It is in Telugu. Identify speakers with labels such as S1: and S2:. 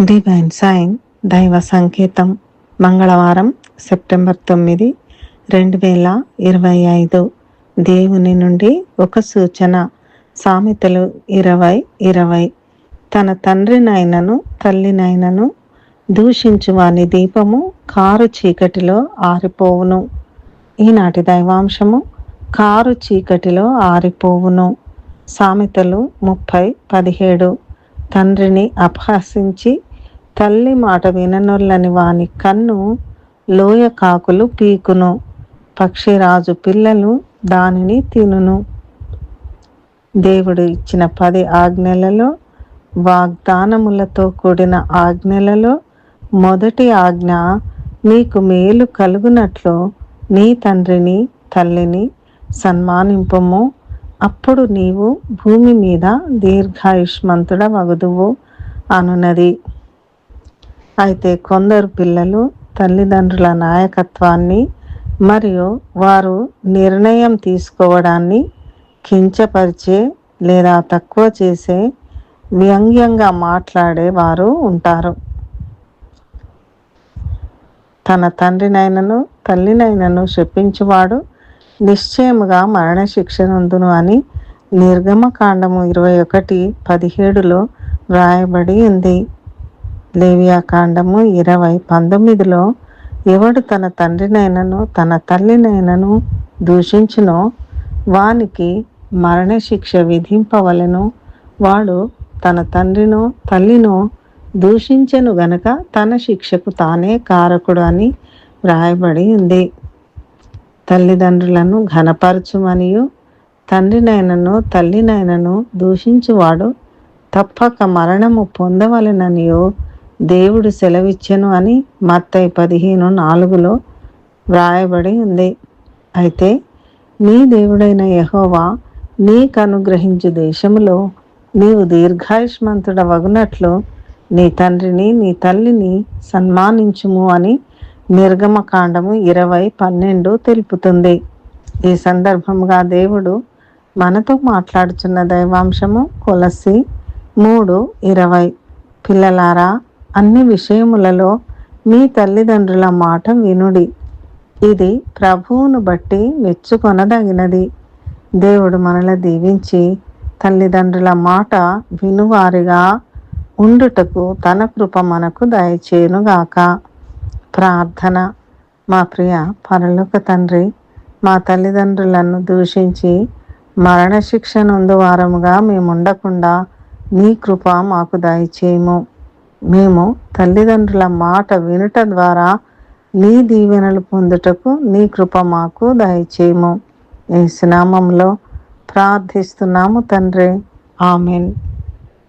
S1: డివైన్ సైన్ దైవ సంకేతం మంగళవారం సెప్టెంబర్ తొమ్మిది రెండు వేల ఇరవై ఐదు. దేవుని నుండి ఒక సూచన సామెతలు ఇరవై ఇరవై. తన తండ్రినైనను తల్లినైనను దూషించు వాని దీపము కారు చీకటిలో ఆరిపోవును. ఈనాటి దైవాంశము కారు చీకటిలో ఆరిపోవును. సామెతలు ముప్పై పదిహేడు. తండ్రిని అపహసించి తల్లి మాట విననొల్లని వాని కన్ను లోయ కాకులు పీకును. పక్షిరాజు పిల్లలు దానిని తినును. దేవుడు ఇచ్చిన పది ఆజ్ఞలలో వాగ్దానములతో కూడిన ఆజ్ఞలలో మొదటి ఆజ్ఞ నీకు మేలు కలుగునట్లు నీ తండ్రిని తల్లిని సన్మానింపము. అప్పుడు నీవు భూమి మీద దీర్ఘాయుష్మంతుడ వగుదువు అనున్నది. అయితే కొందరు పిల్లలు తల్లిదండ్రుల నాయకత్వాన్ని మరియు వారు నిర్ణయం తీసుకోవడాన్ని కించపరిచే లేదా తక్కువ చేసే వ్యంగ్యంగా మాట్లాడే వారు ఉంటారు. తన తండ్రినైనను తల్లినైనను శపించువాడు నిశ్చయముగా మరణశిక్ష నందును అని నిర్గమకాండము ఇరవై ఒకటి పదిహేడులో వ్రాయబడి ఉంది. లేవియాకాండము ఇరవై పంతొమ్మిదిలో ఎవడు తన తండ్రినైనను తన తల్లినైనను దూషించునో వానికి మరణశిక్ష విధింపవలను. వాడు తన తండ్రినో తల్లినో దూషించెను గనక తన శిక్షకు తానే కారకుడు అని వ్రాయబడి ఉంది. తల్లిదండ్రులను ఘనపరచుమనియు తండ్రినైనను తల్లినైనను దూషించువాడు తప్పక మరణము పొందవలెననియో. దేవుడు సెలవిచ్చెను అని మత్తయి పదిహేను నాలుగులో వ్రాయబడి ఉంది. అయితే నీ దేవుడైన యహోవా నీకు అనుగ్రహించు దేశములో నీవు దీర్ఘాయుష్మంతుడ వగునట్లు నీ తండ్రిని నీ తల్లిని సన్మానించుము అని నిర్గమకాండము ఇరవై పన్నెండు తెలుపుతుంది. ఈ సందర్భంగా దేవుడు మనతో మాట్లాడుచున్న దైవాంశము కొలసి మూడు ఇరవై. పిల్లలారా అన్ని విషయములలో మీ తల్లిదండ్రుల మాట వినుడి. ఇది ప్రభువును బట్టి మెచ్చుకొనదగినది. దేవుడు మనల దీవించి తల్లిదండ్రుల మాట వినువారిగా ఉండుటకు తన కృప మనకు దయచేయునుగాక. ప్రార్థన. మా ప్రియ పరలోక తండ్రి మా తల్లిదండ్రులను దూషించి మరణశిక్ష నుందు వారముగా మేము ఉండకుండా నీ కృప మాకు దయచేయము. మేము తల్లిదండ్రుల మాట వినుట ద్వారా నీ దీవెనలు పొందుటకు నీ కృప మాకు దయచేయము. ఈ స్నామంలో ప్రార్థిస్తున్నాము తండ్రి. ఆమెన్.